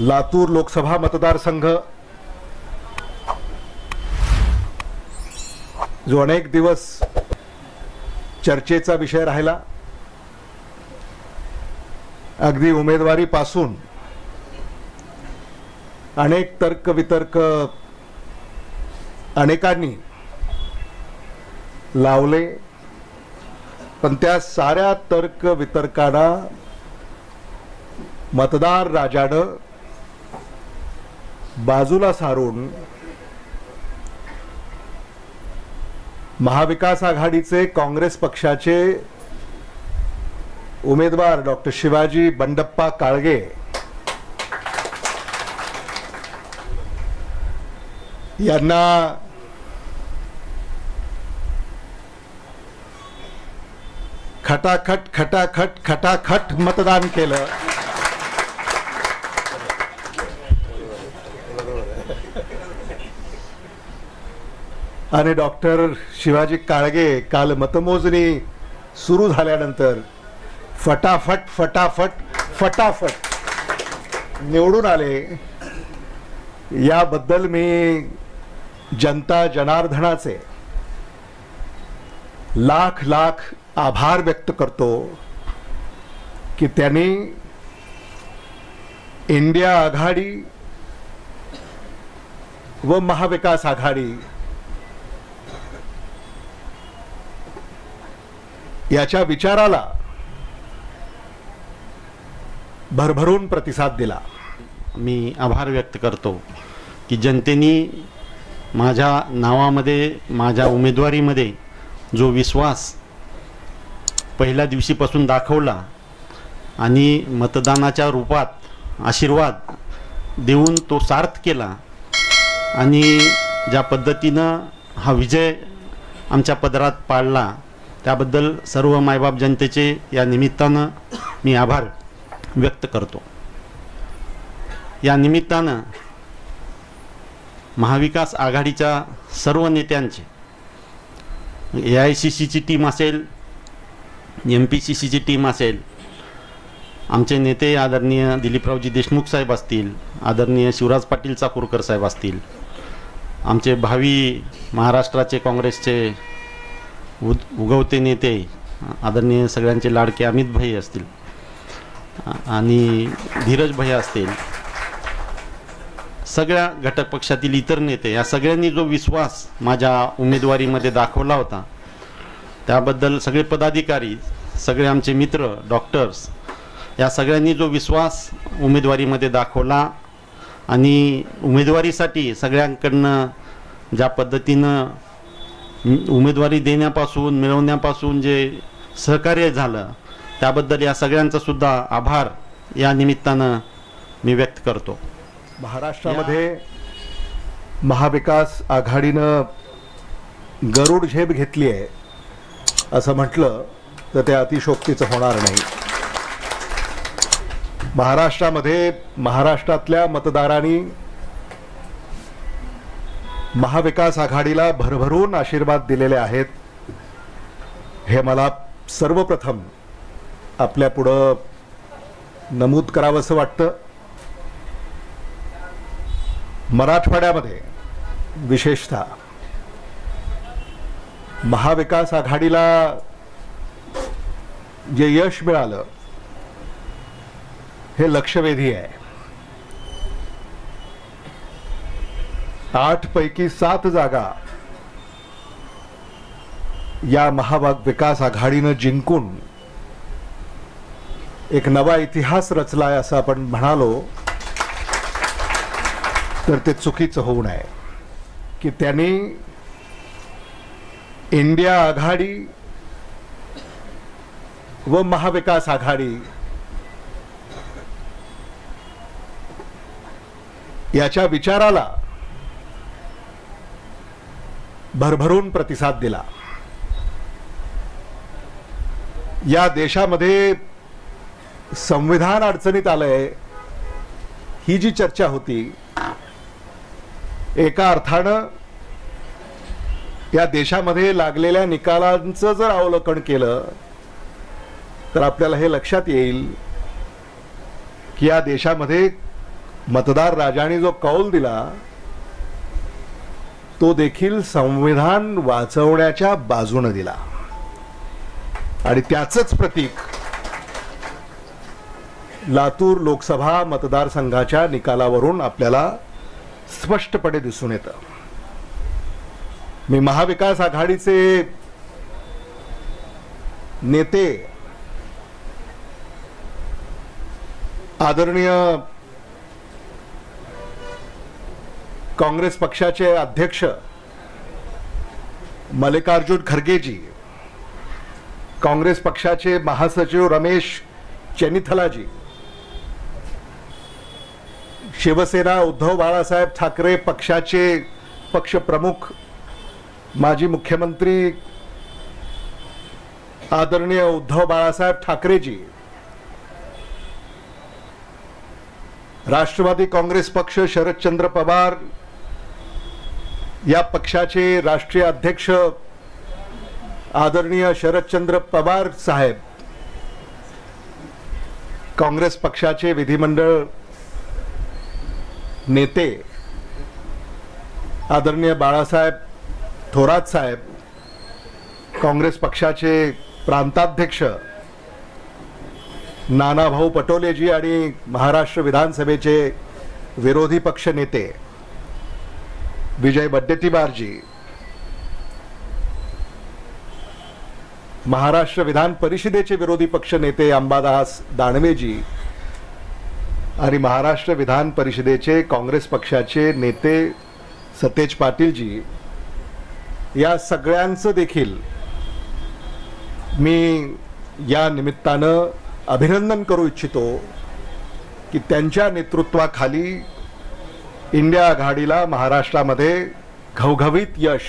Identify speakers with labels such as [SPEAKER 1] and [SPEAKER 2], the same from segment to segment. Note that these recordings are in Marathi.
[SPEAKER 1] लातूर लोकसभा मतदारसंघ. जो अनेक दिवस चर्चेचा विषय राहिला अगदी उमेदवारीपासून अनेक तर्कवितर्क अनेकांनी लावले. पण त्या साऱ्या तर्क वितर्कांना मतदार राजानं बाजूला सारून महाविकास आघाडीचे काँग्रेस पक्षाचे उमेदवार डॉक्टर शिवाजी बंडप्पा काळगे यांना खटाखट खटाखट खटाखट मतदान केलं. आणि डॉक्टर शिवाजी काळगे काल मतमोजणी सुरू झाल्यानंतर फटाफट फटाफट फटाफट निवडून आले. याबद्दल मी जनता जनार्दनाचे लाख लाख आभार व्यक्त करतो की त्यांनी इंडिया आघाडी व महाविकास आघाडी याच्या विचाराला भरभरून प्रतिसाद दिला.
[SPEAKER 2] मी आभार व्यक्त करतो की जनतेने माझ्या नावामध्ये माझ्या उमेदवारीमध्ये जो विश्वास पहिल्या दिवशीपासून दाखवला आणि मतदानाच्या रूपात आशीर्वाद देऊन तो सार्थ केला. आणि ज्या पद्धतीनं हा विजय आमच्या पदरात पाडला त्याबद्दल सर्व मायबाप जनतेचे या निमित्तानं मी आभार व्यक्त करतो. या निमित्तानं महाविकास आघाडीच्या सर्व नेत्यांचे ए आय सी सीची टीम असेल एम पी सी सीची टीम असेल. आमचे नेते आदरणीय दिलीपरावजी देशमुख साहेब असतील आदरणीय शिवराज पाटील चाकूरकर साहेब असतील आमचे भावी महाराष्ट्राचे काँग्रेसचे उद उगवते नेते आदरणीय सगळ्यांचे लाडके अमित भाई असतील आणि धीरज भाई असतील सगळ्या घटक पक्षातील इतर नेते या सगळ्यांनी जो विश्वास माझ्या उमेदवारीमध्ये दाखवला होता त्याबद्दल सगळे पदाधिकारी सगळे आमचे मित्र डॉक्टर्स या सगळ्यांनी जो विश्वास उमेदवारीमध्ये दाखवला आणि उमेदवारीसाठी सगळ्यांकडनं ज्या पद्धतीनं उमेदवारी देण्यापासून मिळवण्यापासून जे सहकार्य झालं त्याबद्दल या सगळ्यांचा सुद्धा आभार या निमित्तानं मी व्यक्त करतो.
[SPEAKER 1] महाराष्ट्रामध्ये महाविकास आघाडीनं गरुड झेप घेतली आहे. असं म्हटलं तर ते अतिशोक्तीचं होणार नाही. महाराष्ट्रामध्ये महाराष्ट्रातल्या मतदारांनी महाविकास आघाडीला भरभरून आशीर्वाद दिलेले आहेत. हे मला सर्वप्रथम आपल्या पुढं नमूद करावंसं वाटतं. मराठवाड्यामध्ये विशेषतः महाविकास आघाडीला जे यश मिळालं हे लक्षवेधी आहे. आठ पैकी सात जागा या महाभाग विकास आघाडीनं जिंकून एक नवा इतिहास रचलाय असं आपण म्हणालो तर ते चुकीचं होऊ नये. की त्यांनी इंडिया आघाडी व महाविकास आघाडी याच्या विचाराला भरभरून प्रतिसाद दिला. या देशामध्ये संविधान अडचणीत आलंय ही जी चर्चा होती एका अर्थानं या देशामध्ये लागलेल्या निकालांचं जर अवलोकन केलं तर आपल्याला हे लक्षात येईल की या देशामध्ये मतदार राजाने जो कौल दिला तो देखील संविधान वाचवण्याच्या बाजूने दिला. आणि त्याचंच प्रतीक लातूर लोकसभा मतदारसंघाच्या निकालावरून आपल्याला स्पष्टपणे दिसून येतं. मी महाविकास आघाडीचे नेते आदरणीय काँग्रेस पक्षाचे अध्यक्ष मल्लिकार्जुन खरगेजी काँग्रेस पक्षाचे महासचिव रमेश चेनिथलाजी शिवसेना उद्धव बाळासाहेब ठाकरे पक्षाचे पक्षप्रमुख माजी मुख्यमंत्री आदरणीय उद्धव बाळासाहेब ठाकरेजी राष्ट्रवादी काँग्रेस पक्ष शरदचंद्र पवार या पक्षाचे राष्ट्रीय अध्यक्ष आदरणीय शरदचंद्र पवार साहेब काँग्रेस पक्षाचे विधिमंडळ नेते आदरणीय बाळासाहेब थोरात साहेब काँग्रेस पक्षाचे प्रांताध्यक्ष नानाभाऊ पटोलेजी आणि महाराष्ट्र विधानसभेचे विरोधी पक्ष नेते विजय वड्डेटीवारजी महाराष्ट्र विधान परिषदेचे विरोधी पक्ष नेते अंबादास दानवेजी आणि महाराष्ट्र विधान परिषदेचे काँग्रेस पक्षाचे नेते सतेज पाटीलजी या सगळ्यांचं देखील मी या निमित्तानं अभिनंदन करू इच्छितो की त्यांच्या नेतृत्वाखाली इंडिया आघाडीला महाराष्ट्रामध्ये घवघवीत यश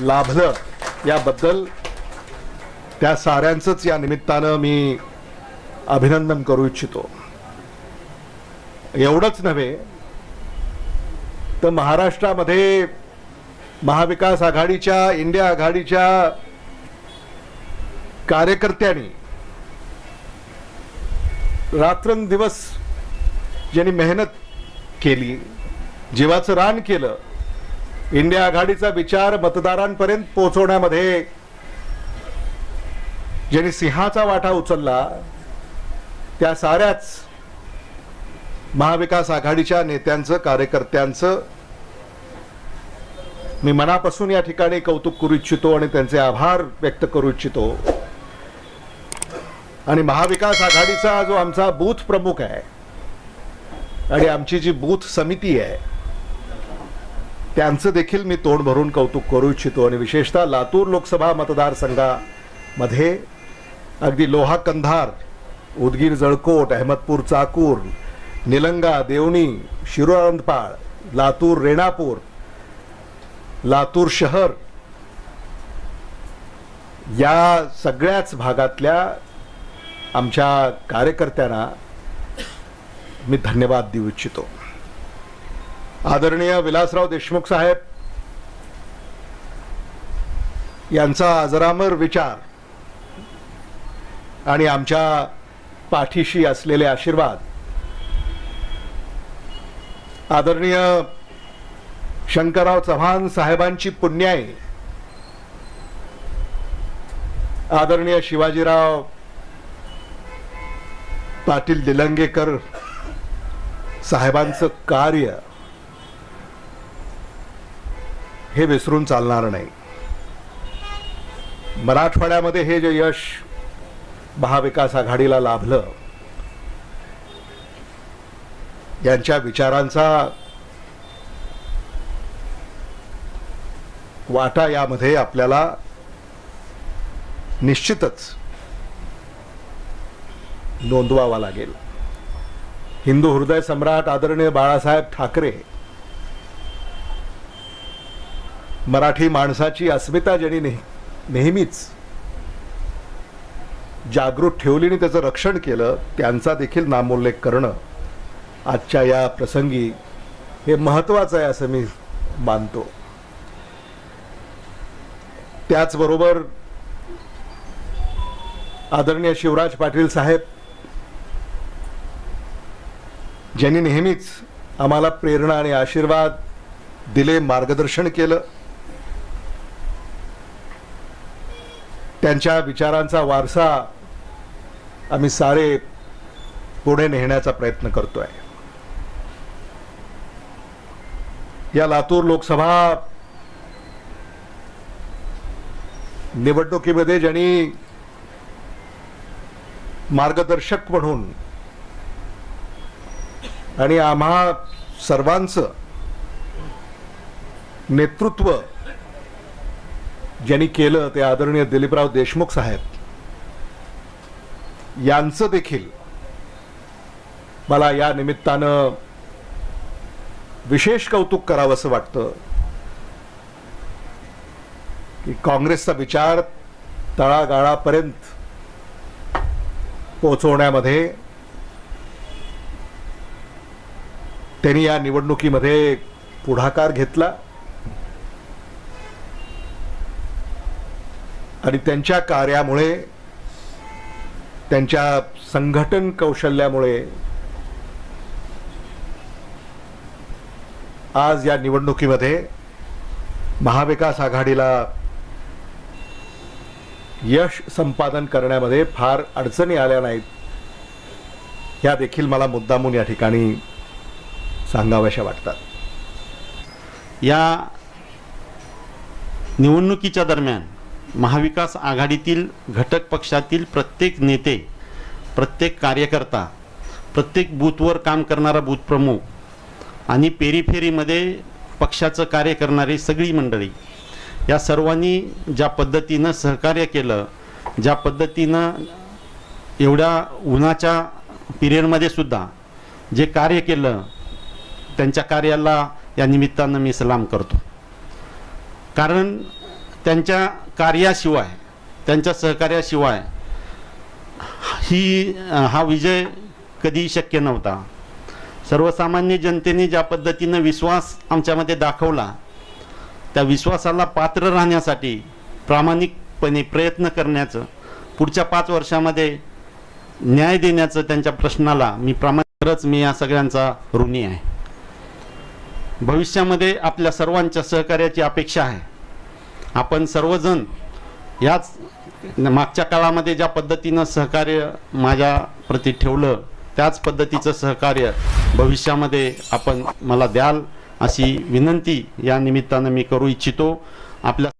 [SPEAKER 1] लाभलं याबद्दल त्या साऱ्यांचंच या निमित्तानं मी अभिनंदन करू इच्छितो. एवढंच नव्हे तर महाराष्ट्रामध्ये महाविकास आघाडीच्या इंडिया आघाडीच्या कार्यकर्त्यांनी रात्रंदिवस ज्यांनी मेहनत केली जीवाचं रान केलं इंडिया आघाडीचा विचार मतदारांपर्यंत पोहोचवण्यामध्ये ज्यांनी सिंहाचा वाटा उचलला त्या साऱ्याच महाविकास आघाडीच्या नेत्यांचं कार्यकर्त्यांचं मी मनापासून या ठिकाणी कौतुक करू इच्छितो आणि त्यांचे आभार व्यक्त करू इच्छितो. आणि महाविकास आघाडीचा जो आमचा बूथ प्रमुख आहे आणि आमची जी बूथ समिती आहे त्यांचं देखील मी तोंड भरून कौतुक करू इच्छितो. आणि विशेषतः लातूर लोकसभा मतदारसंघामध्ये अगदी लोहा कंधार उदगीर जळकोट अहमदपूर चाकूर निलंगा देवणी शिरोळंदपाळ लातूर रेणापूर लातूर शहर या सगळ्याच भागातल्या आमच्या कार्यकर्त्यांना मी धन्यवाद देऊ इच्छितो. आदरणीय विलासराव देशमुख साहेब यांचा अजरामर विचार आणि आमच्या पाठीशी असलेले आशीर्वाद आदरणीय शंकरराव चव्हाण साहेबांची पुण्याई. आदरणीय शिवाजीराव पाटील निलंगेकर साहेबांचं कार्य हे विसरून चालणार नाही. मराठवाड्यामध्ये हे जे यश महाविकास आघाडीला लाभलं यांच्या विचारांचा वाटा यामध्ये आपल्याला निश्चितच नोंदवावा लागेल. हिंदू हृदय सम्राट आदरणीय बाळासाहेब ठाकरे मराठी माणसाची अस्मिता ज्यांनी नेह- नेहमीच जागृत ठेवली आणि त्याचं रक्षण केलं त्यांचा देखील नामोल्लेख करणं आजच्या या प्रसंगी हे महत्त्वाचं आहे असं मी मानतो. त्याचबरोबर आदरणीय शिवराज पाटील साहेब ज्यांनी नेहमीच आम्हाला प्रेरणा आणि आशीर्वाद दिले मार्गदर्शन केलं त्यांच्या विचारांचा वारसा आम्ही सारे पुढे नेण्याचा प्रयत्न करतोय. या लातूर लोकसभा निवडणुकीमध्ये ज्यांनी मार्गदर्शक म्हणून आणि आम्हा सर्वांचं नेतृत्व ज्यांनी केलं ते आदरणीय दिलीपराव देशमुख साहेब यांचं देखील मला या निमित्तानं विशेष कौतुक करावंसं वाटतं. की काँग्रेसचा विचार तळागाळापर्यंत पोहोचवण्यामध्ये त्यांनी या निवडणुकीमध्ये पुढाकार घेतला आणि त्यांच्या कार्यामुळे त्यांच्या संघटन कौशल्यामुळे आज या निवडणुकीमध्ये महाविकास आघाडीला यश संपादन करण्यामध्ये फार अडचणी आल्या नाहीत. ह्या देखील मला मुद्दामून या ठिकाणी सांगाव्याशा वाटतात.
[SPEAKER 2] या निवडणुकीच्या दरम्यान महाविकास आघाडीतील घटक पक्षातील प्रत्येक नेते प्रत्येक कार्यकर्ता प्रत्येक बूथवर काम करणारा बूथ प्रमुख आणि पेरीफेरीमध्ये पक्षाचं कार्य करणारी सगळी मंडळी या सर्वांनी ज्या पद्धतीनं सहकार्य केलं ज्या पद्धतीनं एवढ्या उन्हाच्या पिरियडमध्ये सुद्धा जे कार्य केलं त्यांच्या कार्याला या निमित्तानं मी सलाम करतो. कारण त्यांच्या कार्याशिवाय त्यांच्या सहकार्याशिवाय ही हा विजय कधीही शक्य नव्हता. सर्वसामान्य जनतेने ज्या पद्धतीनं विश्वास आमच्यामध्ये दाखवला त्या विश्वासाला पात्र राहण्यासाठी प्रामाणिकपणे प्रयत्न करण्याचं पुढच्या पाच वर्षामध्ये न्याय देण्याचं त्यांच्या प्रश्नाला मी प्रामाणिकच मी या सगळ्यांचा ऋणी आहे. भविष्यामध्ये आपल्या सर्वांच्या सहकार्याची अपेक्षा आहे. आपण सर्वजण याच मागच्या काळामध्ये ज्या पद्धतीनं सहकार्य माझ्या प्रती ठेवलं त्याच पद्धतीचं सहकार्य भविष्यामध्ये आपण मला द्याल. अशी विनंती या निमित्तानं मी करू इच्छितो. आपल्या